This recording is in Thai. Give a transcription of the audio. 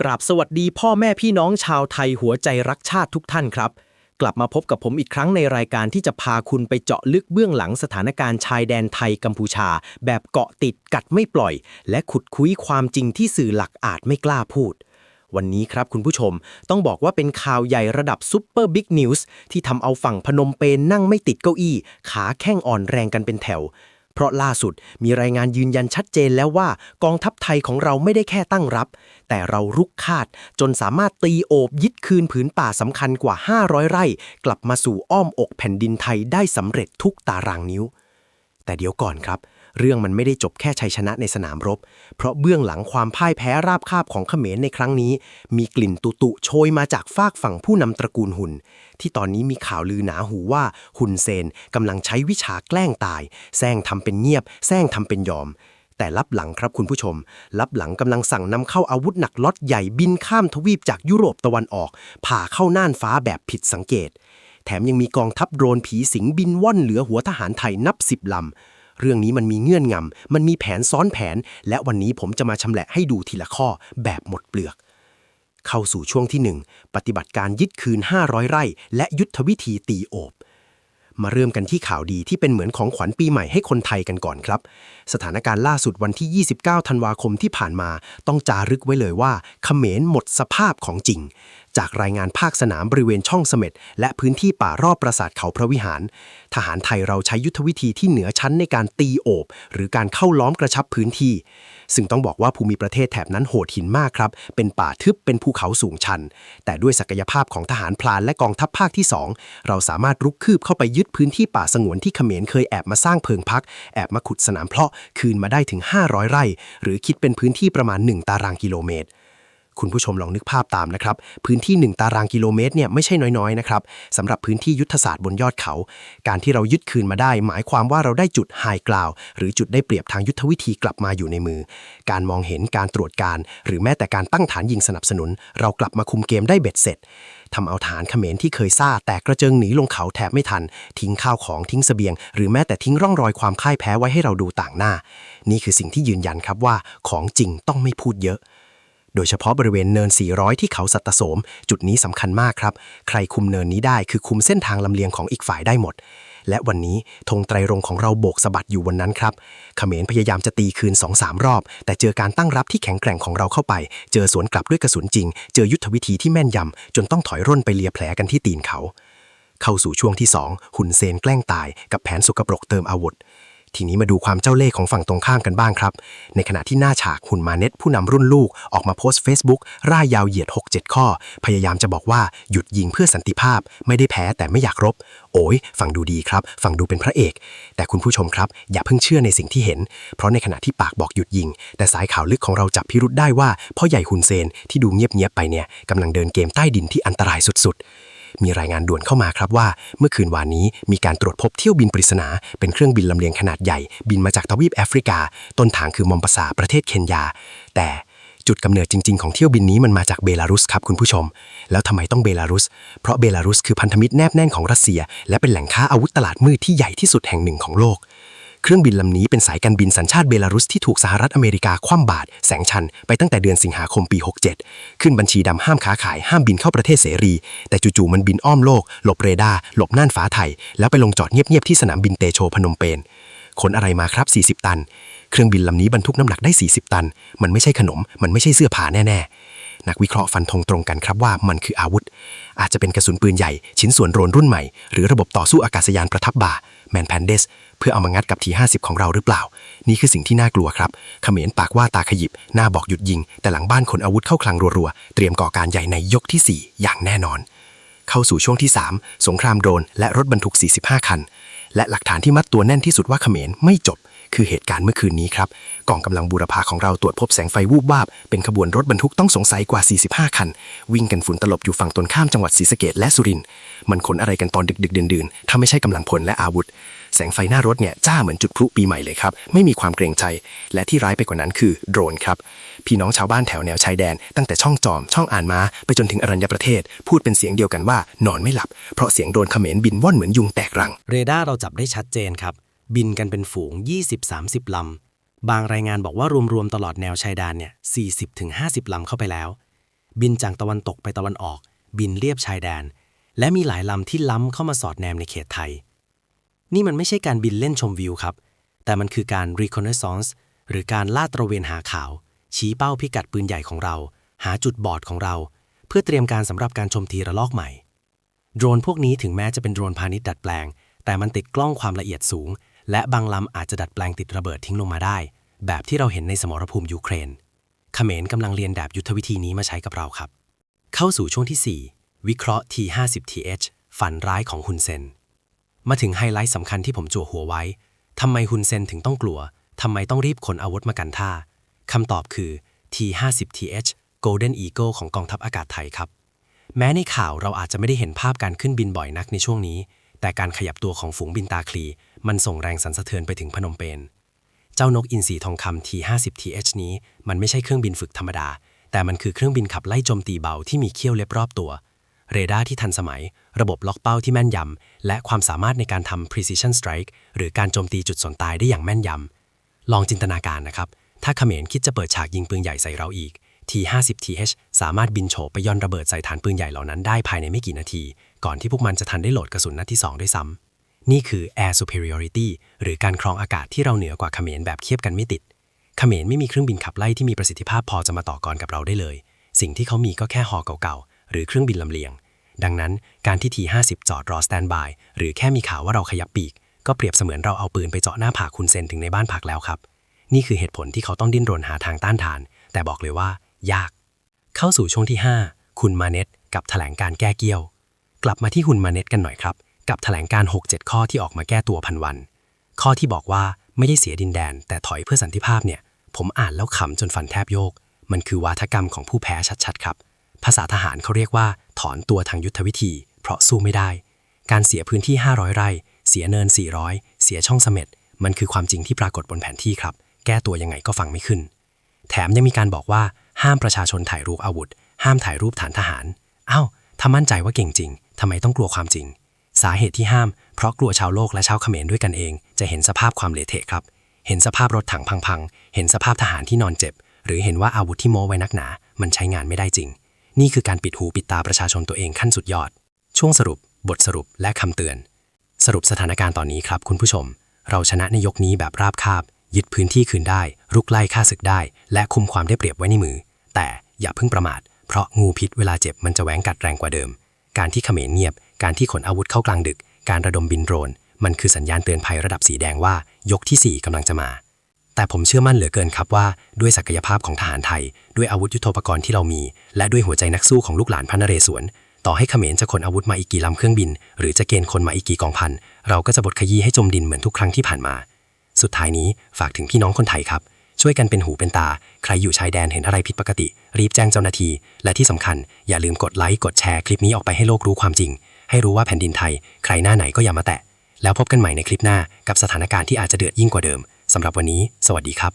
กราบสวัสดีพ่อแม่พี่น้องชาวไทยหัวใจรักชาติทุกท่านครับ กลับมาพบกับผมอีกครั้งในรายการที่จะพาคุณไปเจาะลึกเบื้องหลังสถานการณ์ชายแดนไทยกัมพูชา แบบเกาะติดกัดไม่ปล่อย และขุดคุยความจริงที่สื่อหลักอาจไม่กล้าพูด วันนี้ครับคุณผู้ชมต้องบอกว่าเป็นข่าวใหญ่ระดับซุปเปอร์บิ๊กนิวส์ที่ทำเอาฝั่งพนมเปญนั่งไม่ติดเก้าอี้ ขาแข้งอ่อนแรงกันเป็นแถว เพราะล่าสุดมีรายงานยืนยันชัดเจนแล้วว่ากองทัพไทยของเราไม่ได้แค่ตั้งรับ แต่เรารุกคาดจนสามารถตีโอบยึดคืนผืนป่าสำคัญกว่า 500 ไร่ กลับมาสู่อ้อมอกแผ่นดินไทยได้สำเร็จทุกตารางนิ้ว แต่เดี๋ยวก่อนครับ เรื่องมันไม่ได้จบแค่ชัยชนะในสนามรบ เพราะเบื้องหลังความพ่ายแพ้ราบคาบของเขมรในครั้งนี้ มีกลิ่นตุตุโชยมาจากฝากฝั่งผู้นำตระกูลหุ่นที่ตอนนี้มีข่าวลือหนาหูว่าหุนเซนกำลังใช้วิชาแกล้งตาย แซงทำเป็นเงียบ แซงทำเป็นยอมแต่ลับหลังครับคุณผู้ชม ลับหลังกำลังสั่งนำเข้าอาวุธหนักล็อตใหญ่บินข้ามทวีปจากยุโรปตะวันออก ผ่าเข้าน่านฟ้าแบบผิดสังเกต แถมยังมีกองทัพโดรนผีสิงบินว่อนเหลือหัวทหารไทยนับสิบลำ เรื่องนี้มันมีเงื่อนงำ มันมีแผนซ้อนแผน และวันนี้ผมจะมาชำแหละให้ดูทีละข้อแบบหมดเปลือก เข้าสู่ช่วงที่ 1 ปฏิบัติการยึดคืน 500 ไร่ และยุทธวิธีตีโอบมาเริ่มกันที่ข่าวดีที่เป็นเหมือนของขวัญปีใหม่ให้คนไทยกันก่อนครับ สถานการณ์ล่าสุดวันที่ 29 ธันวาคมที่ผ่านมา ต้องจารึกไว้เลยว่าเขมรหมดสภาพของจริง จากรายงานภาคสนามบริเวณช่องเสม็ดและพื้นที่ป่ารอบปราสาทเขาพระวิหาร ทหารไทยเราใช้ยุทธวิธีที่เหนือชั้นในการตีโอบ หรือการเข้าล้อมกระชับพื้นที่ ซึ่งต้องบอกว่าภูมิประเทศแถบนั้นโหดหินมากครับ เป็นป่าทึบเป็นภูเขาสูงชัน แต่ด้วยศักยภาพของทหารพลานและกองทัพภาคที่ 2 เราสามารถรุกคืบเข้าไปยึดพื้นที่ป่าสงวนที่เขมรเคยแอบมาสร้างเพิงพัก แอบมาขุดสนามเพาะคืนมาได้ถึง 500 ไร่ หรือคิดเป็นพื้นที่ประมาณ 1 ตารางกิโลเมตร คุณผู้ชมลองนึกภาพตามนะครับ พื้นที่ 1 ตารางกิโลเมตรเนี่ยไม่ใช่น้อยๆนะครับสำหรับพื้นที่ยุทธศาสตร์บนยอดเขา การที่เรายึดคืนมาได้ หมายความว่าเราได้จุดไฮกราว หรือจุดได้เปรียบทางยุทธวิธีกลับมาอยู่ในมือ การมองเห็นการตรวจการ หรือแม้แต่การตั้งฐานยิงสนับสนุน เรากลับมาคุมเกมได้เบ็ดเสร็จทำเอาฐานเขมรที่เคยซ่าแตกกระเจิงหนีลงเขาแทบไม่ทัน ทิ้งข้าวของทิ้งเสบียง หรือแม้แต่ทิ้งร่องรอยความพ่ายแพ้ไว้ให้เราดูต่างหน้า นี่คือสิ่งที่ยืนยันครับว่าของจริงต้องไม่พูดเยอะ โดยเฉพาะบริเวณเนิน 400 ที่เขาสัตตโสม จุดนี้สำคัญมากครับ ใครคุมเนินนี้ได้คือคุมเส้นทางลำเลียงของอีกฝ่ายได้หมด และวันนี้ธงไตรรงของเราโบกสะบัดอยู่วันนั้นครับเขมรพยายามจะตีคืน 2-3 รอบ แต่เจอการตั้งรับที่แข็งแกร่งของเราเข้าไป เจอสวนกลับด้วยกระสุนจริง เจอยุทธวิธีที่แม่นยำจนต้องถอยร่นไปเลียแผลกันที่ตีนเขา เข้าสู่ช่วงที่ 2 หุ่นเซนแกล้งตาย กับแผนสกปรกเติมอาวุธ ทีนี้มาดูความเจ้าเล่ห์ของฝั่งตรงข้ามกันบ้างครับ ในขณะที่หน้าฉากหุ่นมาเน็ตผู้นำรุ่นลูกออกมาโพสต์ Facebook ร่ายยาวเหยียด 6-7 ข้อ พยายามจะบอกว่าหยุดยิงเพื่อสันติภาพ ไม่ได้แพ้แต่ไม่อยากรบ โอ้ยฟังดูดีครับ ฟังดูเป็นพระเอก แต่คุณผู้ชมครับ อย่าเพิ่งเชื่อในสิ่งที่เห็น เพราะในขณะที่ปากบอกหยุดยิง แต่สายข่าวลึกของเราจับพิรุษได้ว่าพ่อใหญ่หุ่นเซนที่ดูเงียบๆไปเนี่ยกำลังเดินเกมใต้ดินที่อันตรายสุดๆ มีรายงานด่วนเข้ามาครับว่า เมื่อคืนวานนี้มีการตรวจพบเที่ยวบินปริศนา เป็นเครื่องบินลำเลียงขนาดใหญ่ บินมาจากทวีปแอฟริกา ต้นทางคือมอมปาซาประเทศเคนยา แต่จุดกำเนิดจริง ๆ ของเที่ยวบินนี้มันมาจากเบลารุสครับคุณผู้ชม แล้วทำไมต้องเบลารุส เพราะเบลารุสคือพันธมิตรแนบแน่นของรัสเซีย และเป็นแหล่งค้าอาวุธตลาดมืดที่ใหญ่ที่สุดแห่งหนึ่งของโลก เครื่องบินลำนี้เป็นสายการบินสัญชาติเบลารุสที่ถูกสหรัฐอเมริกาคว่ำบาตรแสงชันไปตั้งแต่เดือนสิงหาคมปี 67 ขึ้นบัญชีดำห้ามค้าขายห้ามบินเข้าประเทศเสรี แต่จู่ๆมันบินอ้อมโลก หลบเรดาร์หลบน่านฟ้าไทย แล้วไปลงจอดเงียบๆที่สนามบินเตโชพนมเปญขนอะไรมาครับ 40 ตัน เครื่องบินลำนี้บรรทุกน้ำหนักได้ 40 ตัน มันไม่ใช่ขนม มันไม่ใช่เสื้อผ้าแน่ๆ นักวิเคราะห์ฟันธงตรงกันครับว่ามันคืออาวุธ อาจจะเป็นกระสุนปืนใหญ่ ชิ้นส่วนโดรนรุ่นใหม่ หรือระบบต่อสู้อากาศยานประทับบ่า แมนแพนเดสเพื่อเอามางัดกับที50 ของเราหรือเปล่า นี่คือสิ่งที่น่ากลัวครับเขมรปากว่าตาขยิบ หน้าบอกหยุดยิง แต่หลังบ้านขนอาวุธเข้าคลังรัวๆ เตรียมก่อการใหญ่ในยกที่ 4 อย่างแน่นอน เข้าสู่ช่วงที่ 3 สงครามโดรนและรถบรรทุก 45 คัน และหลักฐานที่มัดตัวแน่นที่สุดว่าเขมรไม่จบ คือเหตุการณ์เมื่อคืนนี้ครับกองกำลังบูรพาของเราตรวจพบแสงไฟวูบวาบ เป็นขบวนรถบรรทุกต้องสงสัยกว่า 45 คัน วิ่งกันฝุ่นตลบอยู่ฝั่งตรงข้ามจังหวัดศรีสะเกดและสุรินทร์มันขนอะไรกันตอนดึกๆดื่นๆถ้าไม่ใช่กำลังพลและอาวุธ แสงไฟหน้ารถเนี่ยจ้าเหมือนจุดพลุปีใหม่เลยครับไม่มีความเกรงใจ และที่ร้ายไปกว่านั้นคือโดรนครับพี่น้องชาวบ้านแถวแนวชายแดน ตั้งแต่ช่องจอมช่องอ่านมาไปจนถึงอรัญญประเทศ พูดเป็นเสียงเดียวกันว่านอนไม่หลับเพราะเสียงโดรนเขมรบินว่อนเหมือนยุงแตกรัง เรดาร์เราจับได้ชัดเจนครับ บินกันเป็นฝูง 20-30 ลำ บางรายงานบอกว่ารวมๆตลอดแนวชายแดนเนี่ย 40-50 ลำเข้าไปแล้ว บินจากตะวันตกไปตะวันออก บินเลียบชายแดน และมีหลายลำที่ล้ำเข้ามาสอดแนมในเขตไทย นี่มันไม่ใช่การบินเล่นชมวิวครับ แต่มันคือการ reconnaissance หรือการลาดตระเวนหาข่าว ชี้เป้าพิกัดปืนใหญ่ของเรา หาจุดบอดของเรา เพื่อเตรียมการสำหรับการโจมตีระลอกใหม่ โดรนพวกนี้ถึงแม้จะเป็นโดรนพาณิชย์ดัดแปลง แต่มันติดกล้องความละเอียดสูง และบางลำอาจจะดัดแปลงติดระเบิดทิ้งลงมาได้ แบบที่เราเห็นในสมรภูมิยูเครนเขมรกำลังเรียนแบบยุทธวิธีนี้มาใช้กับเราครับ เข้าสู่ช่วงที่ 4 วิเคราะห์ T50TH ฝันร้ายของฮุนเซน มาถึงไฮไลท์สำคัญที่ผมจั่วหัวไว้ทำไมฮุนเซนถึงต้องกลัวทำไมต้องรีบขนอาวุธมากันท่าคำตอบคือ T50TH Golden Eagle ของกองทัพอากาศไทยครับ แม้ในข่าวเราอาจจะไม่ได้เห็นภาพการขึ้นบินบ่อยนักในช่วงนี้ แต่การขยับตัวของฝูงบินตาคลี มันส่งแรงสั่นสะเทือนไปถึงพนมเปญ เจ้านกอินทรีทองคำ T50TH นี้มันไม่ใช่เครื่องบินฝึกธรรมดา แต่มันคือเครื่องบินขับไล่โจมตีเบาที่มีเขี้ยวเล็บรอบตัว เรดาร์ที่ทันสมัย ระบบล็อกเป้าที่แม่นยำ และความสามารถในการทำ precision strike หรือการโจมตีจุดสนตายได้อย่างแม่นยำ ลองจินตนาการนะครับ ถ้าเขมรคิดจะเปิดฉากยิงปืนใหญ่ใส่เราอีก T50TH สามารถบินโฉบไปย่อนระเบิดใส่ฐานปืนใหญ่เหล่านั้นได้ภายในไม่กี่นาที ก่อนที่พวกมันจะทันได้โหลดกระสุนนัดที่ 2 ด้วยซ้ำ นี่คือ air superiority หรือการครองอากาศที่เราเหนือกว่าเขมรแบบเทียบกันไม่ติด เขมรไม่มีเครื่องบินขับไล่ที่มีประสิทธิภาพพอจะมาต่อกรกับเราได้เลย สิ่งที่เขามีก็แค่ฮอเก่าๆ หรือเครื่องบินลำเลียง ดังนั้นการที่ T50 จอดรอสแตนบายหรือแค่มีข่าวว่าเราขยับปีก ก็เปรียบเสมือนเราเอาปืนไปเจาะหน้าผากคุณเซนถึงในบ้านพักแล้วครับ นี่คือเหตุผลที่เขาต้องดิ้นรนหาทางต้านทาน แต่บอกเลยว่า ยาก เข้าสู่ช่วงที่ 5 คุณมาเน็ตกับแถลงการแก้เกี้ยว กลับมาที่คุณมาเน็ตกันหน่อยครับ กับแถลงการ 6-7 ข้อที่ออกมาแก้ตัวพันวัน ข้อที่บอกว่าไม่ได้เสียดินแดน แต่ถอยเพื่อสันติภาพเนี่ย ผมอ่านแล้วขำจนฟันแทบโยก มันคือวาทกรรมของผู้แพ้ชัดๆครับ ภาษาทหารเขาเรียกว่า ถอนตัวทางยุทธวิธี เพราะสู้ไม่ได้ การเสียพื้นที่ 500 ไร่ เสียเนิน 400 เสียช่องเสม็ดมันคือความจริงที่ปรากฏบนแผนที่ครับ แก้ตัวยังไงก็ฟังไม่ขึ้น แถมยังมีการบอกว่าห้ามประชาชนถ่ายรูปอาวุธ ห้ามถ่ายรูปฐานทหารอ้าวถ้ามั่นใจว่าเก่งจริงทำไมต้องกลัวความจริง สาเหตุที่ห้าม เพราะกลัวชาวโลกและชาวเขมรด้วยกันเอง จะเห็นสภาพความเละเทะครับ เห็นสภาพรถถังพังๆ เห็นสภาพทหารที่นอนเจ็บ หรือเห็นว่าอาวุธที่โม้ไว้นักหนา มันใช้งานไม่ได้จริง นี่คือการปิดหูปิดตาประชาชนตัวเองขั้นสุดยอด ช่วงสรุป บทสรุปและคำเตือน สรุปสถานการณ์ตอนนี้ครับคุณผู้ชม เราชนะในยกนี้แบบราบคาบ ยึดพื้นที่คืนได้ รุกไล่ฆ่าศึกได้ และคุมความได้เปรียบไว้ในมือ แต่อย่าเพิ่งประมาท เพราะงูพิษเวลาเจ็บมันจะแหวงกัดแรงกว่าเดิม การที่เขมรเงียบ การที่ขนอาวุธเข้ากลางดึก การระดมบินโดรน มันคือสัญญาณเตือนภัยระดับสีแดงว่ายกทีสี่4กำลังจะมา แต่ผมเชื่อมั่นเหลือเกินครับว่าด้วยศักยภาพของทหารไทย ด้วยอาวุธยุทโธปกรณ์ที่เรามี และด้วยหัวใจนักสู้ของลูกหลานพระนเรศวร ต่อให้เขมรจะขนอาวุธมาอีกกี่ลำเครื่องบิน หรือจะเกณฑ์คนมาอีกกี่กองพัน เราก็จะบดขยี้ให้จมดินเหมือนทุกครั้งที่ผ่านมา สุดท้ายนี้ฝากถึงพี่น้องคนไทยครับช่วยกันเป็นหูเป็นตา ใครอยู่ชายแดนเห็นอะไรผิดปกติ รีบแจ้งเจ้าหน้าที่ และที่สำคัญ อย่าลืมกดไลค์ กดแชร์คลิปนี้ออกไปให้โลกรู้ความจริง ให้รู้ว่าแผ่นดินไทย ใครหน้าไหนก็อย่ามาแตะ แล้วพบกันใหม่ในคลิปหน้ากับสถานการณ์ที่อาจจะเดือดยิ่งกว่าเดิมสำหรับวันนี้ สวัสดีครับ